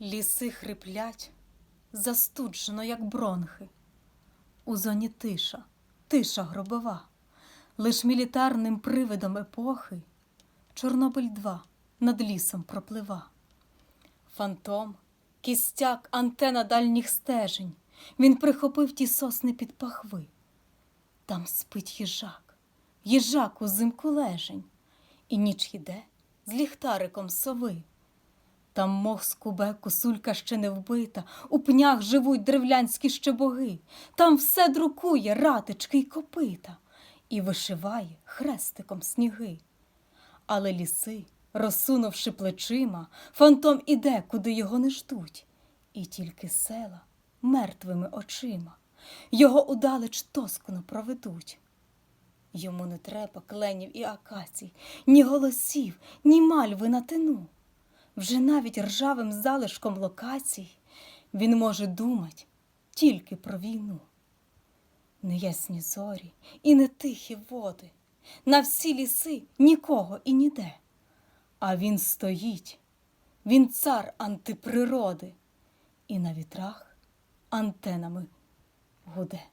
Ліси хриплять, застуджено, як бронхи. У зоні тиша, тиша гробова, лиш мілітарним привидом епохи Чорнобиль 2 над лісом проплива. Фантом, кістяк, антена дальніх стежень. Він прихопив ті сосни під пахви. Там спить їжак, їжак узимку лежень, і ніч іде з ліхтариком сови. Там мох скубе, косулька ще не вбита, у пнях живуть древлянські ще боги, там все друкує ратички й копита, і вишиває хрестиком сніги. Але ліси, розсунувши плечима, фантом іде, куди його не ждуть, і тільки села мертвими очима його удалеч тоскно проведуть. Йому не треба кленів і акацій, ні голосів, ні мальви на тину. Вже навіть ржавим залишком локацій він може думать тільки про війну. Неясні зорі і не тихі води, на всі ліси нікого і ніде. А він стоїть, він цар антиприроди, і на вітрах антенами гуде.